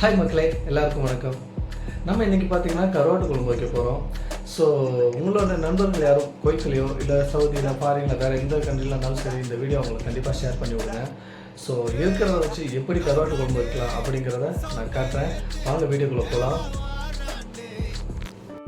Hi மக்களே எல்லாருக்கும் வணக்கம். நம்ம இன்றைக்கி பார்த்தீங்கன்னா கருவாட்டு குழம்பு வைக்க போகிறோம் ஸோ உங்களோட நண்பர்கள் யாரும் கோயில்லையோ இல்லை சவுதியில் ஃபாரினில் வேறு எந்த கண்ட்ரியில் இருந்தாலும் சரி இந்த வீடியோ அவங்களுக்கு கண்டிப்பாக ஷேர் பண்ணி விடுங்க. ஸோ இருக்கிறத வச்சு எப்படி கருவாட்டு குழம்பு வைக்கலாம் அப்படிங்கிறத நான் காட்டுறேன். வாங்க வீடியோக்குள்ளே போகலாம்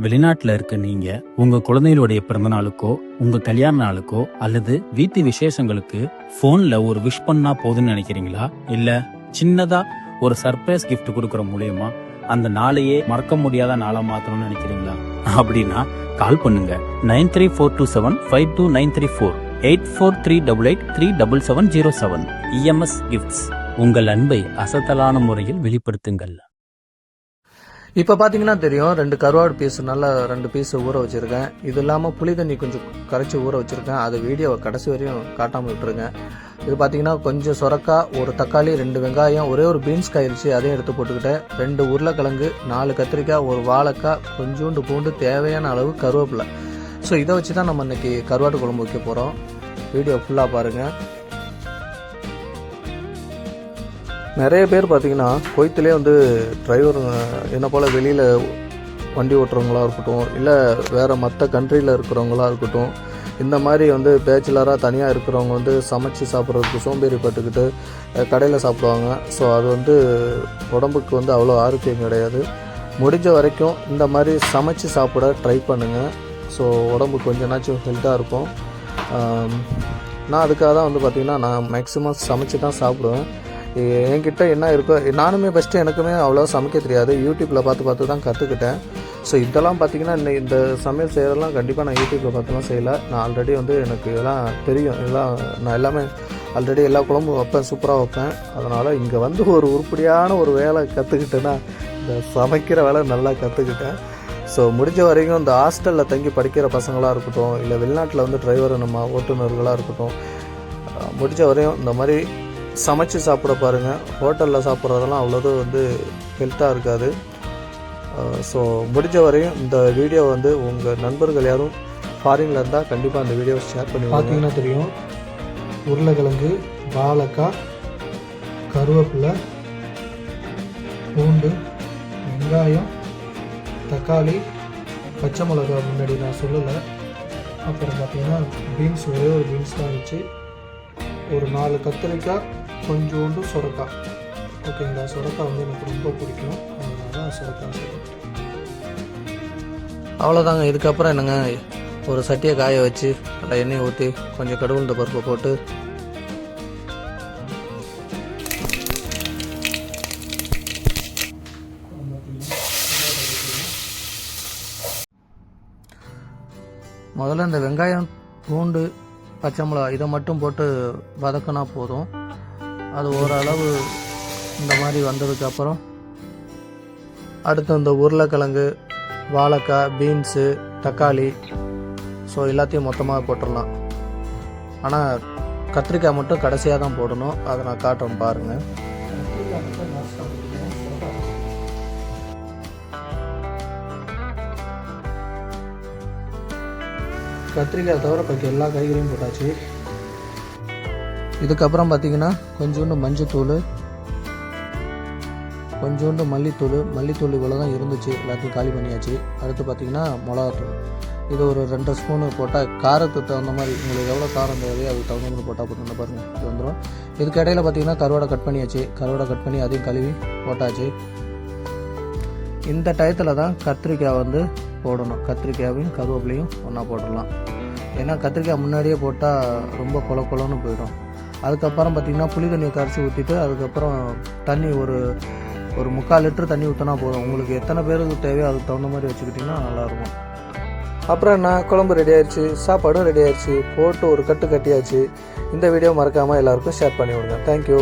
வெளிநாட்டில் இருக்க நீங்கள் உங்கள் குழந்தைகளுடைய பிறந்த நாளுக்கோ உங்கள் கல்யாண நாளுக்கோ அல்லது வீட்டு விசேஷங்களுக்கு ஃபோனில் ஒரு விஷ் பண்ணால் போதும்னு நினைக்கிறீங்களா? இல்லை சின்னதாக ஒரு சர்ப்ரைஸ் கிஃப்ட் கொடுக்கற மூலியமா அந்த நாளையே மறக்க முடியாத நாளா மாத்தணும்னு நினைக்கிறீங்களா? அப்படின்னா கால் பண்ணுங்க. Nine three four two seven five two nine three four eight four three double eight three double seven zero seven EMS gifts உங்கள் அன்பை அசத்தலான முறையில் வெளிப்படுத்துங்கள். இப்போ பார்த்தீங்கன்னா தெரியும் ரெண்டு கருவாடு பீஸ் நல்லா ரெண்டு பீஸ் ஊற வச்சுருக்கேன். இது இல்லாமல் புளி தண்ணி கொஞ்சம் கரைச்சி ஊற வச்சுருக்கேன். அது வீடியோவை கடைசி வரையும் காட்டாமல் விட்டுருங்க. இது பார்த்தீங்கன்னா கொஞ்சம் சொரக்கா ஒரு தக்காளி ரெண்டு வெங்காயம் ஒரே ஒரு பீன்ஸ் காயிருச்சு அதையும் எடுத்து போட்டுக்கிட்டேன். ரெண்டு உருளைக்கிழங்கு நாலு கத்திரிக்காய் ஒரு வாழைக்காய் கொஞ்சோண்டு பூண்டு தேவையான அளவு கருவேப்பிலை. ஸோ இதை வச்சு தான் நம்ம இன்றைக்கி கருவாட்டு குழம்பு வைக்க போகிறோம் வீடியோ ஃபுல்லாக பாருங்கள் நிறைய பேர் பார்த்தீங்கன்னா கொய்த்துலேயே வந்து டிரைவர் என்ன போல் வெளியில் வண்டி ஓட்டுறவங்களா இருக்கட்டும் இல்லை வேறு மற்ற கண்ட்ரியில் இருக்கிறவங்களா இருக்கட்டும் இந்த மாதிரி வந்து பேச்சுலராக தனியாக இருக்கிறவங்க வந்து சமைச்சு சாப்பிட்றதுக்கு சோம்பேறிப்பட்டுக்கிட்டு கடையில் சாப்பிடுவாங்க. ஸோ அது வந்து உடம்புக்கு வந்து அவ்வளோ ஆரோக்கியம் கிடையாது. முடிஞ்ச வரைக்கும் இந்த மாதிரி சமைச்சு சாப்பிட ட்ரை பண்ணுங்கள் ஸோ உடம்பு கொஞ்சம்னாச்சும் ஹெல்த்தாக இருக்கும். நான் அதுக்காக தான் வந்து பார்த்திங்கன்னா நான் மேக்ஸிமம் சமைச்சு தான் சாப்பிடுவேன். என்கிட்ட என்ன இருக்கோ நானுமே ஃபஸ்ட்டு எனக்குமே அவ்வளோ சமைக்க தெரியாது. யூடியூப்பில் பார்த்து பார்த்து தான் கற்றுக்கிட்டேன் ஸோ இதெல்லாம் பார்த்தீங்கன்னா இந்த இந்த சமையல் செய்கிறதெல்லாம் கண்டிப்பாக நான் யூடியூப்பில் பார்த்துலாம் செய்யலை. நான் ஆல்ரெடி வந்து எனக்கு இதெல்லாம் தெரியும். இதெல்லாம் நான் எல்லாமே ஆல்ரெடி எல்லா குழம்பும் வைப்பேன் சூப்பராக வைப்பேன். அதனால் இங்கே வந்து ஒரு உருப்படியான ஒரு வேலை கற்றுக்கிட்டேன்னா இந்த சமைக்கிற வேலை நல்லா கற்றுக்கிட்டேன் ஸோ முடிஞ்ச வரைக்கும் இந்த ஹாஸ்டலில் தங்கி படிக்கிற பசங்களாக இருக்கட்டும் இல்லை வெளிநாட்டில் வந்து டிரைவர் நம்ம ஓட்டுநர்களாக இருக்கட்டும் முடிஞ்ச வரையும் இந்த மாதிரி சமைச்சு சாப்பிட பாருங்கள் ஹோட்டலில் சாப்பிட்றதெல்லாம் அவ்வளோது வந்து ஹெல்த்தாக இருக்காது. ஸோ முடிஞ்ச வரையும் இந்த வீடியோ வந்து உங்கள் நண்பர்கள் யாரும் ஃபாரினில் இருந்தால் கண்டிப்பாக அந்த வீடியோவை ஷேர் பண்ணி பார்த்தீங்கன்னா தெரியும். உருளைக்கிழங்கு வாழைக்காய் கருவேப்பிலை பூண்டு வெங்காயம் தக்காளி பச்சை மிளகா முன்னாடி நான் சொல்லலை. அப்புறம் பார்த்தீங்கன்னா பீன்ஸ் ஒரே ஒரு பீன்ஸ் தான் வச்சு ஒரு நாலு கத்திரிக்காய் கொஞ்சோண்டு சுரக்காய். ஓகேங்களா சுரக்காய் வந்து எனக்கு ரொம்ப பிடிக்கும். அதனால தான் அவ்வளோதாங்க இதுக்கப்புறம் என்னங்க? ஒரு சட்டியை காய வச்சு அதில் எண்ணெய் ஊற்றி கொஞ்சம் கடுகுந்த பருப்பை போட்டு. முதல்ல இந்த வெங்காயம் பூண்டு பச்சை மிளகா இதை மட்டும் போட்டு வதக்கினா போதும். அது ஓரளவு இந்த மாதிரி வந்ததுக்கப்புறம் அடுத்து இந்த உருளைக்கிழங்கு வாழைக்காய் பீன்ஸு தக்காளி. ஸோ எல்லாத்தையும் மொத்தமாக போட்டுடலாம். ஆனால் கத்திரிக்காய் மட்டும் கடைசியாக தான் போடணும். அதை நான் காட்டுறேன் பாருங்கள் கத்திரிக்காய் தவிர பாக்கி எல்லா காய்கறியும் போட்டாச்சு. இதுக்கப்புறம் பார்த்தீங்கன்னா கொஞ்சோண்டு மஞ்சத்தூள் கொஞ்சோண்டு மல்லித்தூள் மல்லித்தூள் இவ்வளோ தான் இருந்துச்சு எல்லாத்தையும் காலி பண்ணியாச்சு. அடுத்து பார்த்தீங்கன்னா மிளகாத்தூள். இது ஒரு ரெண்டு ஸ்பூனு போட்டால் காரத்துக்கு தகுந்த மாதிரி உங்களுக்கு எவ்வளோ காரம் தேவையோ அதுக்கு தகுந்த மாதிரி போட்டால் போட்டு பாருங்கள் இது வந்துடும் இதுக்கு இடையில பார்த்தீங்கன்னா கருவாடை கட் பண்ணியாச்சு. கருவாடை கட் பண்ணி அதையும் கழுவி போட்டாச்சு. இந்த டயத்தில் தான் கத்திரிக்காய் வந்து போடணும். கத்திரிக்காயையும் கருவேப்பிலையும் ஒன்றா போட்டுடலாம். ஏன்னா கத்திரிக்காய் முன்னாடியே போட்டால் ரொம்ப கொல கொலன்னு போயிடும். அதுக்கப்புறம் பார்த்திங்கன்னா புளி தண்ணியை கரைச்சி ஊற்றிட்டு அதுக்கப்புறம் தண்ணி ஒரு ஒரு முக்கால் லிட்டர் தண்ணி ஊற்றினா போதும். உங்களுக்கு எத்தனை பேருக்கு தேவையோ அதுக்கு தகுந்த மாதிரி வச்சுக்கிட்டிங்கன்னா நல்லாயிருக்கும். அப்புறம் என்ன? குழம்பு ரெடி ஆயிடுச்சு சாப்பாடும் ரெடி ஆயிடுச்சு போட்டு ஒரு கட்டு கட்டியாச்சு. இந்த வீடியோ மறக்காமல் எல்லாருக்கும் ஷேர் பண்ணி விடுங்க தேங்க்யூ